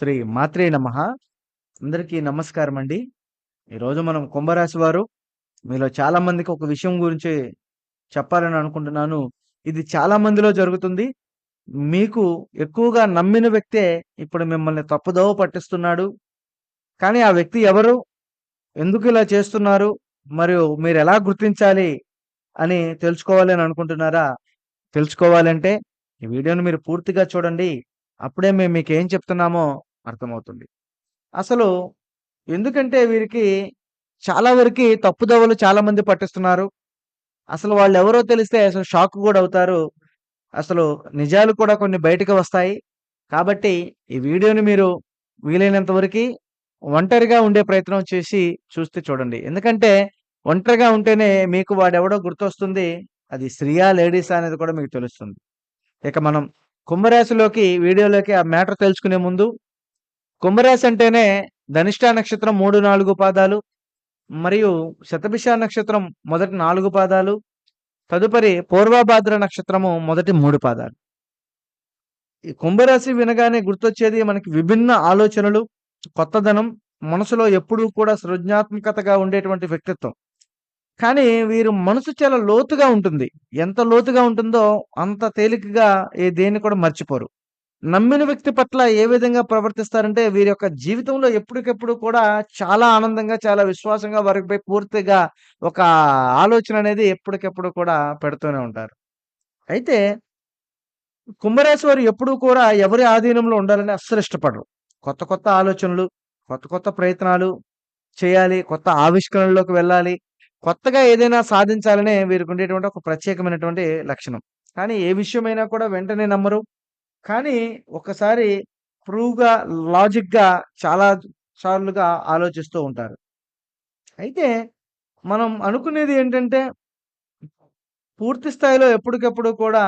శ్రీ మాత్రే నమ. అందరికీ నమస్కారం అండి ఈరోజు మనం కుంభరాశి వారు మీలో చాలా మందికి ఒక విషయం గురించి చెప్పాలని అనుకుంటున్నాను. ఇది చాలా మందిలో జరుగుతుంది. మీకు ఎక్కువగా నమ్మిన వ్యక్తే ఇప్పుడు మిమ్మల్ని తప్పుదోవ పట్టిస్తున్నాడు. కానీ ఆ వ్యక్తి ఎవరు? ఎందుకు ఇలా చేస్తున్నారు? మరియు మీరు ఎలా గుర్తించాలి అని తెలుసుకోవాలి అని అనుకుంటున్నారా? తెలుసుకోవాలంటే ఈ వీడియోని మీరు పూర్తిగా చూడండి. అప్పుడే మేము మీకు ఏం చెప్తున్నామో అర్థమవుతుంది. అసలు ఎందుకంటే వీరికి చాలా వరకు తప్పుదోవలు చాలా మంది పట్టిస్తున్నారు. అసలు వాళ్ళు ఎవరో తెలిస్తే అసలు షాక్ కూడా అవుతారు. అసలు నిజాలు కూడా కొన్ని బయటకు వస్తాయి. కాబట్టి ఈ వీడియోని మీరు వీలైనంత వరకు ఒంటరిగా ఉండే ప్రయత్నం చేసి చూస్తే చూడండి. ఎందుకంటే ఒంటరిగా ఉంటేనే మీకు వాడెవడో గుర్తొస్తుంది. అది స్త్రీయా లేడీసా అనేది కూడా మీకు తెలుస్తుంది. ఇక మనం కుంభరాశిలోకి వీడియోలోకి ఆ మ్యాటర్ తెలుసుకునే ముందు కుంభరాశి అంటేనే ధనిష్ట నక్షత్రం మూడు నాలుగు పాదాలు మరియు శతభిష నక్షత్రం మొదటి నాలుగు పాదాలు తదుపరి పూర్వభాద్ర నక్షత్రము మొదటి మూడు పాదాలు. ఈ కుంభరాశి వినగానే గుర్తొచ్చేది మనకి విభిన్న ఆలోచనలు కొత్తదనం మనసులో ఎప్పుడూ కూడా సృజనాత్మకతగా ఉండేటువంటి వ్యక్తిత్వం. కానీ వీరు మనసు చాలా లోతుగా ఉంటుంది. ఎంత లోతుగా ఉంటుందో అంత తేలికగా ఏ దేన్ని కూడా మర్చిపోరు. నమ్మిన వ్యక్తి పట్ల ఏ విధంగా ప్రవర్తిస్తారంటే వీరి యొక్క జీవితంలో ఎప్పటికెప్పుడు కూడా చాలా ఆనందంగా చాలా విశ్వాసంగా వారిపై పూర్తిగా ఒక ఆలోచన అనేది ఎప్పటికెప్పుడు కూడా పెడుతూనే ఉంటారు. అయితే కుంభరాశి వారు ఎప్పుడూ కూడా ఎవరి ఆధీనంలో ఉండాలని అస్సలు ఇష్టపడరు. కొత్త కొత్త ఆలోచనలు కొత్త కొత్త ప్రయత్నాలు చేయాలి కొత్త ఆవిష్కరణలోకి వెళ్ళాలి కొత్తగా ఏదైనా సాధించాలనే వీరికి ఉండేటువంటి ఒక ప్రత్యేకమైనటువంటి లక్షణం. కానీ ఏ విషయమైనా కూడా వెంటనే నమ్మరు. కానీ ఒకసారి ప్రూవ్గా లాజిక్గా చాలా సార్లుగా ఆలోచిస్తూ ఉంటారు. అయితే మనం అనుకునేది ఏంటంటే పూర్తి స్థాయిలో ఎప్పటికప్పుడు కూడా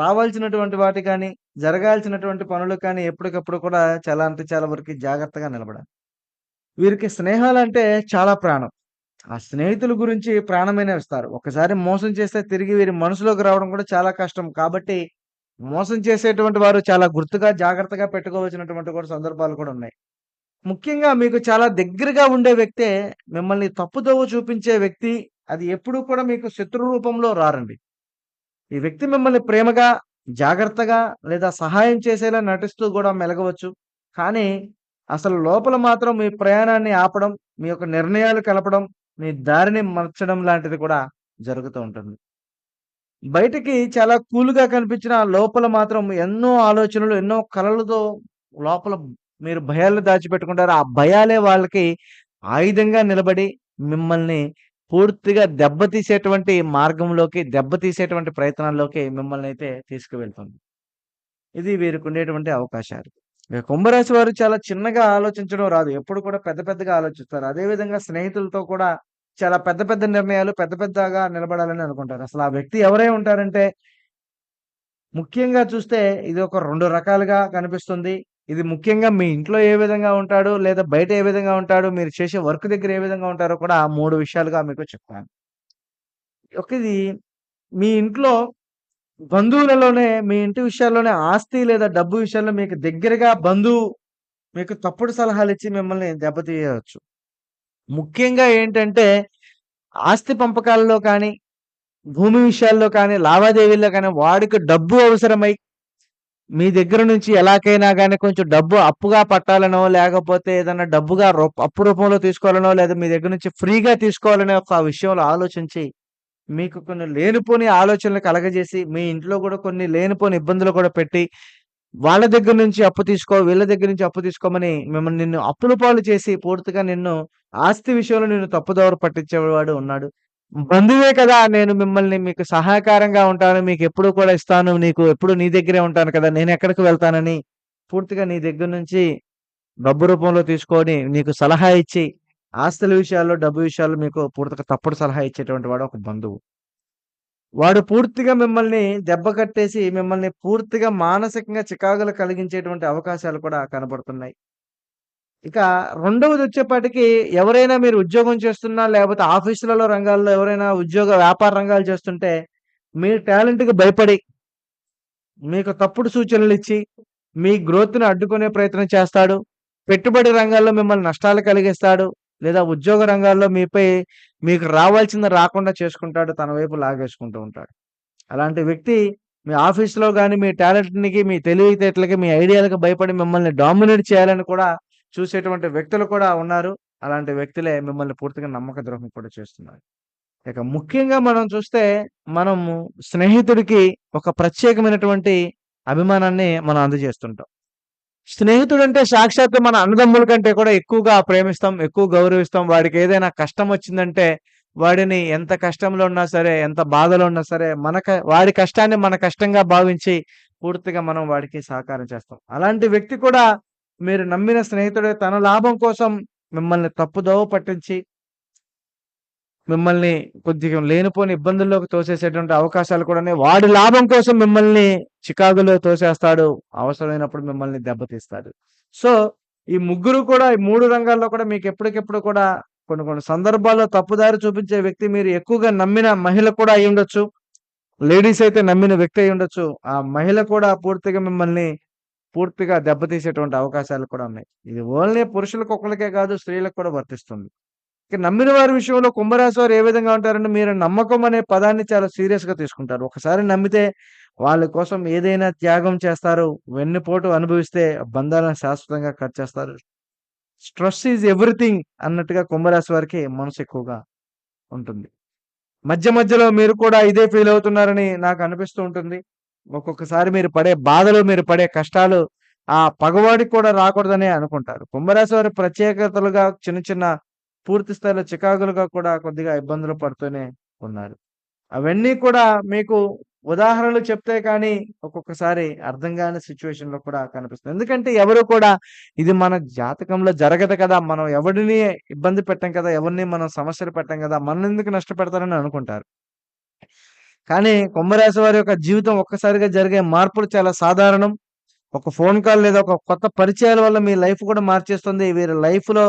రావాల్సినటువంటి వాటి కానీ జరగాల్సినటువంటి పనులు కానీ ఎప్పటికప్పుడు కూడా చాలా అంటే చాలా వరకు జాగ్రత్తగా నిలబడాలి. వీరికి స్నేహాలు అంటే చాలా ప్రాణం. ఆ స్నేహితుల గురించి ప్రాణమైన ఇస్తారు. ఒకసారి మోసం చేస్తే తిరిగి వీరి మనసులోకి రావడం కూడా చాలా కష్టం. కాబట్టి మోసం చేసేటువంటి వారు చాలా గుర్తుగా జాగ్రత్తగా పెట్టుకోవాల్సినటువంటి కూడా సందర్భాలు కూడా ఉన్నాయి. ముఖ్యంగా మీకు చాలా దగ్గరగా ఉండే వ్యక్తే మిమ్మల్ని తప్పుదోవ చూపించే వ్యక్తి అది ఎప్పుడూ కూడా మీకు శత్రు రూపంలో రారండి. ఈ వ్యక్తి మిమ్మల్ని ప్రేమగా జాగ్రత్తగా లేదా సహాయం చేసేలా నటిస్తూ కూడా మెలగవచ్చు. కానీ అసలు లోపల మాత్రం మీ ప్రయాణాన్ని ఆపడం మీ యొక్క నిర్ణయాలు కలపడం మీ దారిని మార్చడం లాంటిది కూడా జరుగుతూ ఉంటుంది. బయటికి చాలా కూల్గా కనిపించిన లోపల మాత్రం ఎన్నో ఆలోచనలు ఎన్నో కళలతో లోపల మీరు భయాలను దాచిపెట్టుకుంటారు. ఆ భయాలే వాళ్ళకి ఆయుధంగా నిలబడి మిమ్మల్ని పూర్తిగా దెబ్బతీసేటువంటి మార్గంలోకి దెబ్బతీసేటువంటి ప్రయత్నాల్లోకి మిమ్మల్ని అయితే తీసుకువెళ్తుంది. ఇది వీరికి ఉండేటువంటి అవకాశాలు కుంభరాశి వారు చాలా చిన్నగా ఆలోచించడం రాదు. ఎప్పుడు కూడా పెద్ద పెద్దగా ఆలోచిస్తారు. అదేవిధంగా స్నేహితులతో కూడా చాలా పెద్ద పెద్ద నిర్ణయాలు పెద్ద పెద్దగా నిలబడాలని అనుకుంటారు. అసలు ఆ వ్యక్తి ఎవరై ఉంటారంటే ముఖ్యంగా చూస్తే ఇది ఒక రెండు రకాలుగా కనిపిస్తుంది. ఇది ముఖ్యంగా మీ ఇంట్లో ఏ విధంగా ఉంటాడు లేదా బయట ఏ విధంగా ఉంటాడు మీరు చేసే వర్క్ దగ్గర ఏ విధంగా ఉంటారో కూడా మూడు విషయాలుగా మీకు చెప్తాను. ఒకది మీ ఇంట్లో బంధువులలోనే మీ ఇంటి విషయాల్లోనే ఆస్తి లేదా డబ్బు విషయాల్లో మీకు దగ్గరగా బంధువు మీకు తప్పుడు సలహాలు ఇచ్చి మిమ్మల్ని దెబ్బతీయవచ్చు. ముఖ్యంగా ఏంటంటే ఆస్తి పంపకాలలో కానీ భూమి విషయాల్లో కానీ లావాదేవీల్లో కానీ వాడికి డబ్బు అవసరమై మీ దగ్గర నుంచి ఎలాగైనా కానీ కొంచెం డబ్బు అప్పుగా పట్టాలనో లేకపోతే ఏదైనా డబ్బుగా అప్పు రూపంలో తీసుకోవాలనో లేదా మీ దగ్గర నుంచి ఫ్రీగా తీసుకోవాలనే ఒక విషయంలో ఆలోచించి మీకు కొన్ని లేనిపోని ఆలోచనలు కలగజేసి మీ ఇంట్లో కూడా కొన్ని లేనిపోని ఇబ్బందులు కూడా పెట్టి వాళ్ళ దగ్గర నుంచి అప్పు తీసుకో వీళ్ళ దగ్గర నుంచి అప్పు తీసుకోమని మిమ్మల్ని నిన్ను అప్పుల పాలు చేసి పూర్తిగా నిన్ను ఆస్తి విషయంలో నిన్ను తప్పుదోవ పట్టించేవాడు ఉన్నాడు. బంధువే కదా నేను మిమ్మల్ని మీకు సహాయకారంగా ఉంటాను మీకు ఎప్పుడు కూడా ఇస్తాను నీకు ఎప్పుడు నీ దగ్గరే ఉంటాను కదా నేను ఎక్కడికి వెళ్తానని పూర్తిగా నీ దగ్గర నుంచి డబ్బు రూపంలో తీసుకొని నీకు సలహా ఇచ్చి ఆస్తుల విషయాల్లో డబ్బు విషయాల్లో మీకు పూర్తిగా తప్పుడు సలహా ఇచ్చేటువంటి వాడు ఒక బంధువు. వాడు పూర్తిగా మిమ్మల్ని దెబ్బ కట్టేసి మిమ్మల్ని పూర్తిగా మానసికంగా చికాకులు కలిగించేటువంటి అవకాశాలు కూడా కనబడుతున్నాయి ఇక రెండవది వచ్చేపాటికి ఎవరైనా మీరు ఉద్యోగం చేస్తున్నా లేకపోతే ఆఫీసులలో రంగాల్లో ఎవరైనా ఉద్యోగ వ్యాపార రంగాలు చేస్తుంటే మీ టాలెంట్కి భయపడి మీకు తప్పుడు సూచనలు ఇచ్చి మీ గ్రోత్‌ని అడ్డుకునే ప్రయత్నం చేస్తాడు. పెట్టుబడి రంగాల్లో మిమ్మల్ని నష్టాలు కలిగిస్తాడు. లేదా ఉద్యోగ రంగాల్లో మీపై మీకు రావాల్సింది రాకుండా చేసుకుంటాడు. తన వైపు లాగేసుకుంటూ ఉంటాడు. అలాంటి వ్యక్తి మీ ఆఫీస్‌లో కానీ మీ టాలెంట్‌నికి, మీ తెలివితేటలకి, మీ ఐడియాలకి భయపడి మిమ్మల్ని డామినేట్ చేయాలని కూడా చూసేటువంటి వ్యక్తులు కూడా ఉన్నారు. అలాంటి వ్యక్తులే మిమ్మల్ని పూర్తిగా నమ్మక ద్రోహం కూడా చేస్తున్నారు. ఇక ముఖ్యంగా మనం చూస్తే మనము స్నేహితుడికి ఒక ప్రత్యేకమైనటువంటి అభిమానాన్ని మనం అందజేస్తుంటాం. స్నేహితుడంటే సాక్షాత్తు మన అన్నదమ్ముల కంటే కూడా ఎక్కువగా ప్రేమిస్తాం. ఎక్కువ గౌరవిస్తాం. వాడికి ఏదైనా కష్టం వచ్చిందంటే వాడిని ఎంత కష్టంలో ఉన్నా సరే, ఎంత బాధలో ఉన్నా సరే, మన వాడి కష్టాన్ని మన కష్టంగా భావించి పూర్తిగా మనం వాడికి సహకారం చేస్తాం. అలాంటి వ్యక్తి కూడా మీరు నమ్మిన స్నేహితుడే తన లాభం కోసం మిమ్మల్ని తప్పుదోవ పట్టించి మిమ్మల్ని కొద్దిగా లేనిపోని ఇబ్బందుల్లోకి తోసేసేటువంటి అవకాశాలు కూడా వాడి లాభం కోసం మిమ్మల్ని చికాకులో తోసేస్తాడు. అవసరమైనప్పుడు మిమ్మల్ని దెబ్బతీస్తాడు. సో, ఈ ముగ్గురు కూడా ఈ మూడు రంగాల్లో కూడా మీకు ఎప్పటికెప్పుడు కూడా కొన్ని కొన్ని సందర్భాల్లో తప్పుదారి చూపించే వ్యక్తి మీరు ఎక్కువగా నమ్మిన మహిళ కూడా అయ్యుండొచ్చు. లేడీస్ అయితే నమ్మిన వ్యక్తి అయ్యుండొచ్చు. ఆ మహిళ కూడా పూర్తిగా మిమ్మల్ని పూర్తిగా దెబ్బతీసేటువంటి అవకాశాలు కూడా ఉన్నాయి. ఇది ఓన్లీ పురుషులకు ఒకరికే కాదు స్త్రీలకు కూడా వర్తిస్తుంది. నమ్మిన వారి విషయంలో కుంభరాశి వారు ఏ విధంగా ఉంటారంటే మీరు నమ్మకం అనే పదాన్ని చాలా సీరియస్‌గా తీసుకుంటారు. ఒకసారి నమ్మితే వాళ్ళ కోసం ఏదైనా త్యాగం చేస్తారు. వెన్నుపోటు అనుభవిస్తే బంధాలను శాశ్వతంగా కట్ చేస్తారు. స్ట్రెస్ ఈజ్ ఎవ్రీథింగ్ అన్నట్టుగా కుంభరాశి వారికి మనసు ఎక్కువగా ఉంటుంది. మధ్య మధ్యలో మీరు కూడా ఇదే ఫీల్ అవుతున్నారని నాకు అనిపిస్తూ ఉంటుంది. ఒక్కొక్కసారి మీరు పడే బాధలు, మీరు పడే కష్టాలు ఆ పగవాడికి కూడా రాకూడదనే అనుకుంటారు. కుంభరాశి వారి ప్రత్యేకతలుగా చిన్న చిన్న పూర్తి స్థాయిలో చికాకులుగా కూడా కొద్దిగా ఇబ్బందులు పడుతూనే ఉన్నారు. అవన్నీ కూడా మీకు ఉదాహరణలు చెప్తే కానీ ఒక్కొక్కసారి అర్థం కాని సిచ్యువేషన్లో కూడా కనిపిస్తుంది. ఎందుకంటే ఎవరు కూడా ఇది మన జాతకంలో జరగదు కదా! మనం ఎవరిని ఇబ్బంది పెట్టం కదా! ఎవరిని మనం సమస్యలు పెట్టాం కదా! మననెందుకు నష్టపెడతారని అనుకుంటారు. కానీ కుంభరాశి వారి యొక్క జీవితం ఒక్కసారిగా జరిగే మార్పులు చాలా సాధారణం. ఒక ఫోన్ కాల్ లేదా ఒక కొత్త పరిచయాల వల్ల మీ లైఫ్ కూడా మార్చేస్తుంది. వీరి లైఫ్‌లో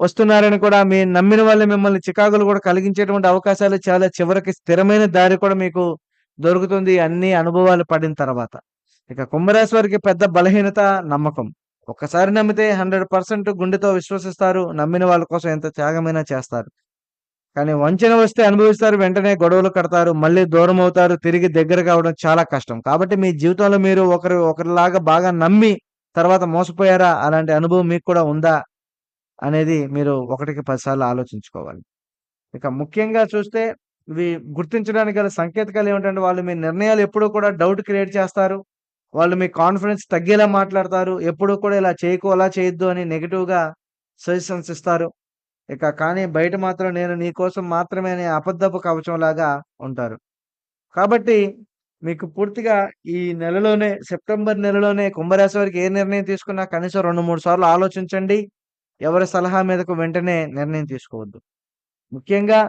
వస్తున్నారని కూడా మీ నమ్మిన వాళ్ళు మిమ్మల్ని చికాకులు కూడా కలిగించేటువంటి అవకాశాలు చాలా చివరికి స్థిరమైన దారి కూడా మీకు దొరుకుతుంది. అన్ని అనుభవాలు పడిన తర్వాత. ఇక కుంభరాశి వారికి పెద్ద బలహీనత నమ్మకం. ఒక్కసారి నమ్మితే 100% గుండెతో విశ్వసిస్తారు. నమ్మిన వాళ్ళ కోసం ఎంత త్యాగమైనా చేస్తారు. కానీ వంచన వస్తే అనుభవిస్తారు. వెంటనే గొడవలు కడతారు. మళ్ళీ దూరం అవుతారు తిరిగి దగ్గర కావడం చాలా కష్టం. కాబట్టి మీ జీవితంలో మీరు ఒకరు ఒకరిలాగా బాగా నమ్మి తర్వాత మోసపోయారా? అలాంటి అనుభవం మీకు కూడా ఉందా? అనేది మీరు ఒకటికి 10 సార్లు ఆలోచించుకోవాలి. ఇక ముఖ్యంగా చూస్తే ఇవి గుర్తించడానికి గల సంకేతకాలు ఏమిటంటే వాళ్ళు మీ నిర్ణయాలు ఎప్పుడూ కూడా డౌట్ క్రియేట్ చేస్తారు. వాళ్ళు మీ కాన్ఫిడెన్స్ తగ్గేలా మాట్లాడతారు. ఎప్పుడూ కూడా ఇలా చేయకు, అలా చేయొద్దు అని నెగిటివ్గా సజెషన్స్ ఇస్తారు. ఇక కానీ బయట మాత్రం నేను నీ కోసం మాత్రమే అనే అబద్ధపు కవచంలాగా ఉంటారు. కాబట్టి మీకు పూర్తిగా ఈ నెలలోనే సెప్టెంబర్ నెలలోనే కుంభరాశి వారికి ఏ నిర్ణయం తీసుకున్నా కనీసం 2, 3 సార్లు ఆలోచించండి. ఎవరి సలహా మీదకు వెంటనే నిర్ణయం తీసుకోవద్దు. ముఖ్యంగా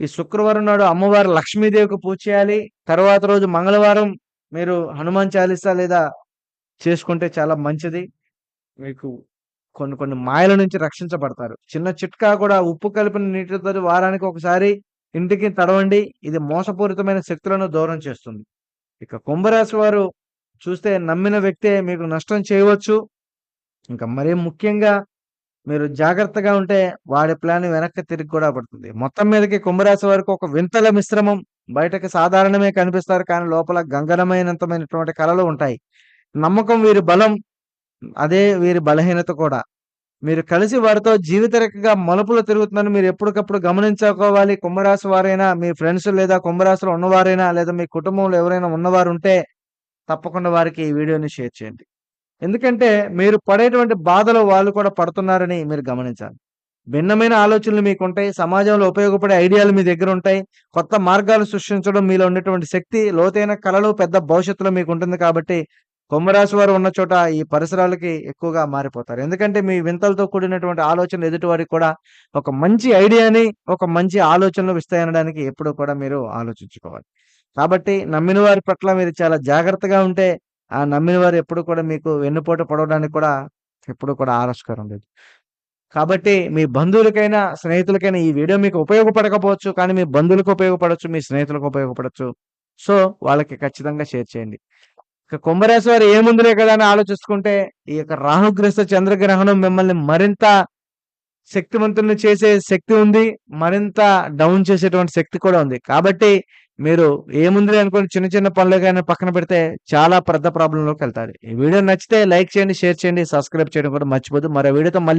ఈ శుక్రవారం నాడు అమ్మవారు లక్ష్మీదేవికి పూజ చేయాలి. తర్వాత రోజు మంగళవారం మీరు హనుమాన్ చాలీసా లేదా చేసుకుంటే చాలా మంచిది. మీకు కొన్ని కొన్ని మాయల నుంచి రక్షించబడతారు. చిన్న చిట్కా కూడా ఉప్పు కలిపిన నీటితో వారానికి ఒకసారి ఇంటికి తడవండి. ఇది మోసపూరితమైన శక్తులను దూరం చేస్తుంది. ఇక కుంభరాశి వారు చూస్తే నమ్మిన వ్యక్తే మీకు నష్టం చేయవచ్చు. ఇంకా మరీ ముఖ్యంగా మీరు జాగ్రత్తగా ఉంటే వాడి ప్లాన్ వెనక్కి తిరిగి కూడా పడుతుంది. మొత్తం మీదకి కుంభరాశి వరకు ఒక వింతల మిశ్రమం. బయటకి సాధారణమే కనిపిస్తారు. కానీ లోపల గంగనమైనంతమైనటువంటి కళలు ఉంటాయి. నమ్మకం వీరి బలం. అదే వీరి బలహీనత కూడా. మీరు కలిసి వారితో జీవితరేఖగా మలుపులు తిరుగుతుందని మీరు ఎప్పటికప్పుడు గమనించుకోవాలి. కుంభరాశి వారైనా, మీ ఫ్రెండ్స్ లేదా కుంభరాశిలో ఉన్నవారైనా లేదా మీ కుటుంబంలో ఎవరైనా ఉన్నవారు ఉంటే తప్పకుండా వారికి ఈ వీడియోని షేర్ చేయండి. ఎందుకంటే మీరు పడేటువంటి బాధలు వాళ్ళు కూడా పడుతున్నారని మీరు గమనించాలి. భిన్నమైన ఆలోచనలు మీకు ఉంటాయి సమాజంలో ఉపయోగపడే ఐడియాలు మీ దగ్గర ఉంటాయి కొత్త మార్గాలు సృష్టించడం మీలో ఉండేటువంటి శక్తి, లోతైన కళలు పెద్ద భవిష్యత్తులో మీకు ఉంటుంది కాబట్టి కుంభరాశి వారు ఉన్న చోట ఈ పరిసరాలకి ఎక్కువగా మారిపోతారు. ఎందుకంటే మీ వింతలతో కూడినటువంటి ఆలోచనలు ఎదుటివారికి కూడా ఒక మంచి ఐడియాని, ఒక మంచి ఆలోచనలు ఇస్తాయనడానికి ఎప్పుడూ కూడా మీరు ఆలోచించుకోవాలి. కాబట్టి నమ్మిన వారి పట్ల మీరు చాలా జాగ్రత్తగా ఉంటే ఆ నమ్మిన వారు ఎప్పుడు కూడా మీకు వెన్నుపోటు పడవడానికి కూడా ఎప్పుడు కూడా ఆస్కారం లేదు. కాబట్టి మీ బంధువులకైనా, స్నేహితులకైనా ఈ వీడియో మీకు ఉపయోగపడకపోవచ్చు. కానీ మీ బంధువులకు ఉపయోగపడవచ్చు మీ స్నేహితులకు ఉపయోగపడవచ్చు సో, వాళ్ళకి ఖచ్చితంగా షేర్ చేయండి. ఇక కుంభరాశి వారు ఏముందిలే కదా అని ఆలోచిస్తుంటే ఈ యొక్క రాహుగ్రస్త చంద్రగ్రహణం మిమ్మల్ని మరింత శక్తివంతుల్ని చేసే శక్తి ఉంది మరింత డౌన్ చేసేటువంటి శక్తి కూడా ఉంది. కాబట్టి మీరు ఏముంది అనుకోని చిన్న చిన్న పనులు కానీ పక్కన పెడితే చాలా పెద్ద ప్రాబ్లంలోకి వెళ్తారు. ఈ వీడియో నచ్చితే లైక్ చేయండి షేర్ చేయండి సబ్స్క్రైబ్ చేయడం కూడా మర్చిపోద్దు మరో వీడియోతో మళ్ళీ